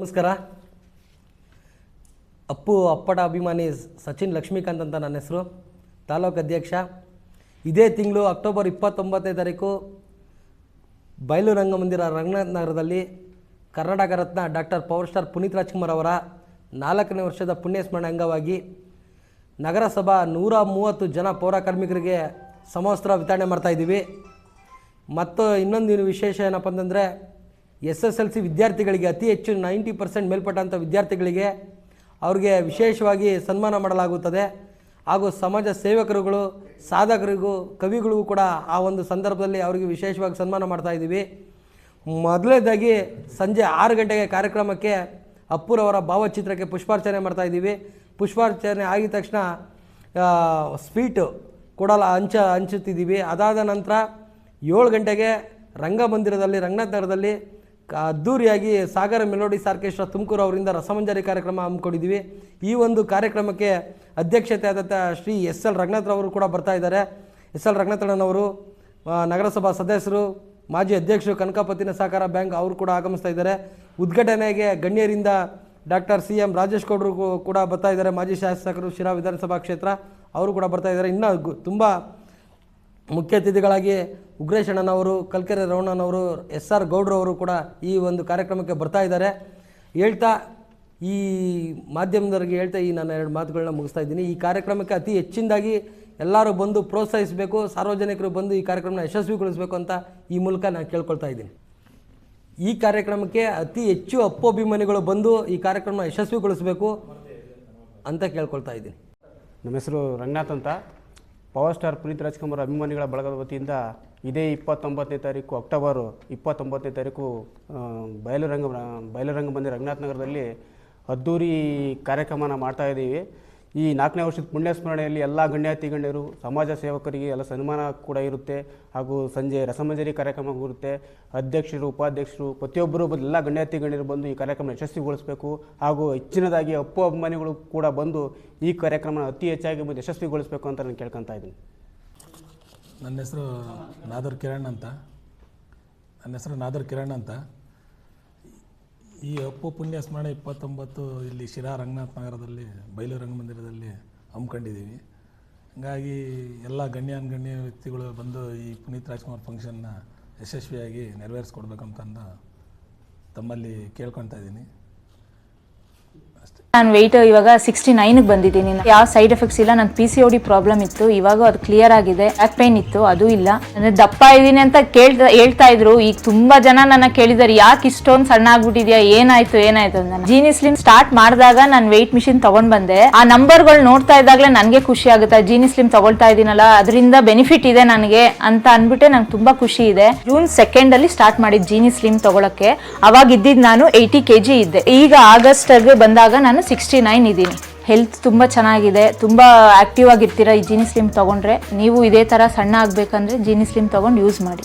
ನಮಸ್ಕಾರ. ಅಪ್ಪು ಅಪ್ಪಟ ಅಭಿಮಾನಿ ಸಚಿನ್ ಲಕ್ಷ್ಮೀಕಾಂತ್ ಅಂತ ನನ್ನ ಹೆಸರು. ತಾಲೂಕು ಅಧ್ಯಕ್ಷ. ಇದೇ ತಿಂಗಳು ಅಕ್ಟೋಬರ್ ಇಪ್ಪತ್ತೊಂಬತ್ತನೇ ತಾರೀಕು ಬಯಲು ರಂಗಮಂದಿರ ರಂಗನಾಥ್ ನಗರದಲ್ಲಿ Karnataka Ratna doctor power star Puneeth Rajkumar ಅವರ ನಾಲ್ಕನೇ ವರ್ಷದ ಪುಣ್ಯಸ್ಮರಣೆ ಅಂಗವಾಗಿ ನಗರಸಭಾ ನೂರ ಮೂವತ್ತು ಜನ ಪೌರಕಾರ್ಮಿಕರಿಗೆ ಸಮವಸ್ತ್ರ ವಿತರಣೆ ಮಾಡ್ತಾ ಇದ್ದೀವಿ. ಮತ್ತು ಇನ್ನೊಂದು ವಿಶೇಷ ಏನಪ್ಪ ಅಂತಂದರೆ ಎಸ್ ಎಸ್ ಎಲ್ ಸಿ ವಿದ್ಯಾರ್ಥಿಗಳಿಗೆ ಅತಿ ಹೆಚ್ಚು ನೈಂಟಿ ಪರ್ಸೆಂಟ್ ಮೇಲ್ಪಟ್ಟಂಥ ವಿದ್ಯಾರ್ಥಿಗಳಿಗೆ ಅವ್ರಿಗೆ ವಿಶೇಷವಾಗಿ ಸನ್ಮಾನ ಮಾಡಲಾಗುತ್ತದೆ. ಹಾಗೂ ಸಮಾಜ ಸೇವಕರುಗಳು, ಸಾಧಕರಿಗೂ, ಕವಿಗಳಿಗೂ ಕೂಡ ಆ ಒಂದು ಸಂದರ್ಭದಲ್ಲಿ ಅವರಿಗೆ ವಿಶೇಷವಾಗಿ ಸನ್ಮಾನ ಮಾಡ್ತಾ ಇದ್ದೀವಿ. ಮೊದಲನೇದಾಗಿ ಸಂಜೆ ಆರು ಗಂಟೆಗೆ ಕಾರ್ಯಕ್ರಮಕ್ಕೆ ಅಪ್ಪುರವರ ಭಾವಚಿತ್ರಕ್ಕೆ ಪುಷ್ಪಾರ್ಚನೆ ಮಾಡ್ತಾ ಇದ್ದೀವಿ. ಪುಷ್ಪಾರ್ಚನೆ ಆಗಿದ ತಕ್ಷಣ ಸ್ವೀಟು ಕೊಡಲ ಹಂಚ, ಹಂಚುತ್ತಿದ್ದೀವಿ. ಅದಾದ ನಂತರ ಏಳು ಗಂಟೆಗೆ ರಂಗಮಂದಿರದಲ್ಲಿ, ರಂಗನಗರದಲ್ಲಿ ನಗರದಲ್ಲಿ ಅದ್ಧೂರಿಯಾಗಿ ಸಾಗರ ಮೆಲೋಡಿಸ್ ಆರ್ಕೆಸ್ಟ್ರಾ ತುಮಕೂರು ಅವರಿಂದ ರಸಮಂಜರಿ ಕಾರ್ಯಕ್ರಮ ಹಮ್ಮಿಕೊಂಡಿದ್ದೀವಿ. ಈ ಒಂದು ಕಾರ್ಯಕ್ರಮಕ್ಕೆ ಅಧ್ಯಕ್ಷತೆ ಆದಂಥ ಶ್ರೀ ಎಸ್ ಎಲ್ ರಂಗನಾಥ್ರವರು ಕೂಡ ಬರ್ತಾ ಇದ್ದಾರೆ. ಎಸ್ ಎಲ್ ರಂಗನಾಥಣ್ಣನವರು ನಗರಸಭಾ ಸದಸ್ಯರು, ಮಾಜಿ ಅಧ್ಯಕ್ಷರು, ಕನಕಪತ್ತಿನ ಸಹಕಾರ ಬ್ಯಾಂಕ್ ಅವರು ಕೂಡ ಆಗಮಿಸ್ತಾ ಇದ್ದಾರೆ. ಉದ್ಘಾಟನೆಗೆ ಗಣ್ಯರಿಂದ ಡಾಕ್ಟರ್ ಸಿ ಎಂ ರಾಜೇಶ್ ಗೌಡರು ಕೂಡ ಬರ್ತಾ ಇದ್ದಾರೆ. ಮಾಜಿ ಶಾಸಕರು ಶಿರಾ ವಿಧಾನಸಭಾ ಕ್ಷೇತ್ರ ಅವರು ಕೂಡ ಬರ್ತಾ ಇದ್ದಾರೆ. ಇನ್ನೂ ತುಂಬ ಮುಖ್ಯ ಅತಿಥಿಗಳಾಗಿ ಉಗ್ರೇಶಣ್ಣನವರು, ಕಲ್ಕೆರೆ ರವಣ್ಣನವರು ಎಸ್ ಆರ್ ಗೌಡ್ರವರು ಕೂಡ ಈ ಒಂದು ಕಾರ್ಯಕ್ರಮಕ್ಕೆ ಬರ್ತಾ ಇದ್ದಾರೆ. ಹೇಳ್ತಾ ಈ ಮಾಧ್ಯಮದವರಿಗೆ ಹೇಳ್ತಾ ಈ ನನ್ನ ಎರಡು ಮಾತುಗಳನ್ನ ಮುಗಿಸ್ತಾ ಇದ್ದೀನಿ. ಈ ಕಾರ್ಯಕ್ರಮಕ್ಕೆ ಅತಿ ಹೆಚ್ಚಿನದಾಗಿ ಎಲ್ಲರೂ ಬಂದು ಪ್ರೋತ್ಸಾಹಿಸಬೇಕು, ಸಾರ್ವಜನಿಕರು ಬಂದು ಈ ಕಾರ್ಯಕ್ರಮನ ಯಶಸ್ವಿಗೊಳಿಸಬೇಕು ಅಂತ ಈ ಮೂಲಕ ನಾನು ಕೇಳ್ಕೊಳ್ತಾ ಇದ್ದೀನಿ. ಈ ಕಾರ್ಯಕ್ರಮಕ್ಕೆ ಅತಿ ಹೆಚ್ಚು ಅಪ್ಪು ಅಭಿಮಾನಿಗಳು ಬಂದು ಈ ಕಾರ್ಯಕ್ರಮನ ಯಶಸ್ವಿಗೊಳಿಸಬೇಕು ಅಂತ ಕೇಳ್ಕೊಳ್ತಾ ಇದ್ದೀನಿ. ನಮ್ಮ ಹೆಸರು ರಂಗನಾಥ್ ಅಂತ. ಪವರ್ ಸ್ಟಾರ್ ಪುನೀತ್ ರಾಜ್ಕುಮಾರ್ ಅಭಿಮಾನಿಗಳ ಬಳಗದ ವತಿಯಿಂದ ಇದೇ ಇಪ್ಪತ್ತೊಂಬತ್ತನೇ ತಾರೀಕು, ಅಕ್ಟೋಬರು ಇಪ್ಪತ್ತೊಂಬತ್ತನೇ ತಾರೀಕು ಬಯಲು ಬಯಲುರಂಗ ಬಂದಿ ರಂಗನಾಥ್ ನಗರದಲ್ಲಿ ಅದ್ದೂರಿ ಕಾರ್ಯಕ್ರಮನ ಮಾಡ್ತಾ ಇದ್ದೀವಿ. ಈ ನಾಲ್ಕನೇ ವರ್ಷದ ಪುಣ್ಯ ಸ್ಮರಣೆಯಲ್ಲಿ ಎಲ್ಲ ಗಣ್ಯಾತಿ ಗಣ್ಯರು, ಸಮಾಜ ಸೇವಕರಿಗೆ ಎಲ್ಲ ಸನ್ಮಾನ ಕೂಡ ಇರುತ್ತೆ. ಹಾಗೂ ಸಂಜೆ ರಸಮಂಜರಿ ಕಾರ್ಯಕ್ರಮ ಇರುತ್ತೆ. ಅಧ್ಯಕ್ಷರು, ಉಪಾಧ್ಯಕ್ಷರು, ಪ್ರತಿಯೊಬ್ಬರು ಬಂದು ಎಲ್ಲ ಗಣ್ಯಾತಿ ಗಣ್ಯರು ಬಂದು ಈ ಕಾರ್ಯಕ್ರಮ ಯಶಸ್ವಿಗೊಳಿಸಬೇಕು. ಹಾಗೂ ಹೆಚ್ಚಿನದಾಗಿ ಅಪ್ಪು ಅಭಿಮಾನಿಗಳು ಕೂಡ ಬಂದು ಈ ಕಾರ್ಯಕ್ರಮ ಅತಿ ಹೆಚ್ಚಾಗಿ ಬಂದು ಯಶಸ್ವಿಗೊಳಿಸಬೇಕು ಅಂತ ನಾನು ಕೇಳ್ಕೊತಾ ಇದ್ದೀನಿ. ನನ್ನ ಹೆಸರು ನಾದರ್ ಕಿರಣ್ ಅಂತ. ನನ್ನ ಹೆಸರು ನಾದರ್ ಕಿರಣ್ ಅಂತ. ಈ ಅಪ್ಪು ಪುಣ್ಯ ಸ್ಮರಣೆ ಇಪ್ಪತ್ತೊಂಬತ್ತು ಇಲ್ಲಿ ಶಿರಾ ರಂಗನಾಥ್ ನಗರದಲ್ಲಿ ಬಯಲು ರಂಗಮಂದಿರದಲ್ಲಿ ಹಮ್ಮಿಕೊಂಡಿದ್ದೀವಿ. ಹಂಗಾಗಿ ಎಲ್ಲ ಗಣ್ಯಾನ್ಗಣ್ಯ ವ್ಯಕ್ತಿಗಳು ಬಂದು ಈ ಪುನೀತ್ ರಾಜ್ಕುಮಾರ್ ಫಂಕ್ಷನ್ನ ಯಶಸ್ವಿಯಾಗಿ ನೆರವೇರಿಸ್ಕೊಡ್ಬೇಕಂತಂದು ತಮ್ಮಲ್ಲಿ ಕೇಳ್ಕೊತಾ ಇದ್ದೀನಿ. ನಾನು ವೆಯ್ಟ್ ಇವಾಗ ಸಿಕ್ಸ್ಟಿ ನೈನ್ಗೆ ಬಂದಿದ್ದೀನಿ. ಯಾವ ಸೈಡ್ ಎಫೆಕ್ಟ್ಸ್ ಇಲ್ಲ ನನ್ನ P C O D problem ಇತ್ತು. ಇವಾಗ ಅದು ಕ್ಲಿಯರ್ ಆಗಿದೆ. ಬ್ಯಾಕ್ ಪೈನ್ ಇತ್ತು, ಅದು ಇಲ್ಲ. ನಾನು ದಪ್ಪ ಇದ್ದೀನಿ ಅಂತ ಕೇಳ್ತಾ, ಹೇಳ್ತಾ ಇದ್ರು. ಈಗ ತುಂಬಾ ಜನ ನನ್ನ ಕೇಳಿದಾರೆ ಯಾಕೆ ಇಷ್ಟೊಂದು ಸಣ್ಣ ಆಗ್ಬಿಟ್ಟಿದ್ಯಾ? ಏನಾಯ್ತು ಏನಾಯ್ತು ಅಂತ. ಜೀನಿ ಸ್ಲಿಮ್ ಸ್ಟಾರ್ಟ್ ಮಾಡಿದಾಗ ನಾನು ವೆಯ್ಟ್ ಮಿಷಿನ್ ತಗೊಂಡ್ ಬಂದೆ. ಆ ನಂಬರ್ಗಳು ನೋಡ್ತಾ ಇದ್ದಾಗಲೇ ನನಗೆ ಖುಷಿ ಆಗುತ್ತೆ. ಜೀನಿ ಸ್ಲಿಮ್ ತಗೊಳ್ತಾ ಇದ್ದೀನಲ್ಲ, ಅದರಿಂದ ಬೆನಿಫಿಟ್ ಇದೆ ನನಗೆ ಅಂತ ಅನ್ಬಿಟ್ಟೆ ನಂಗೆ ತುಂಬಾ ಖುಷಿ ಇದೆ. ಜೂನ್ ಸೆಕೆಂಡ್ ಅಲ್ಲಿ ಸ್ಟಾರ್ಟ್ ಮಾಡಿದ್ ಜೀನಿ ಸ್ಲಿಮ್ ತಗೊಳಕ್ಕೆ. ಅವಾಗ ಇದ್ದಿದ್ದು ನಾನು ಏಯ್ಟಿ ಕೆ ಜಿ ಇದ್ದೆ. ಈಗ ಆಗಸ್ಟ್ ಬಂದಾಗ ನಾನು ಸಿಕ್ಸ್ಟಿ ನೈನ್ ಇದ್ದೀನಿ. ಹೆಲ್ತ್ ತುಂಬ ಚೆನ್ನಾಗಿದೆ, ತುಂಬ ಆಕ್ಟಿವ್ ಆಗಿರ್ತೀರ ಈ ಜೀನಿ ಸ್ಲಿಮ್ ತಗೊಂಡ್ರೆ, ನೀವು ಇದೇ ಥರ ಸಣ್ಣ ಆಗಬೇಕಂದ್ರೆ ಜೀನಿ ಸ್ಲಿಮ್ ತಗೊಂಡು ಯೂಸ್ ಮಾಡಿ.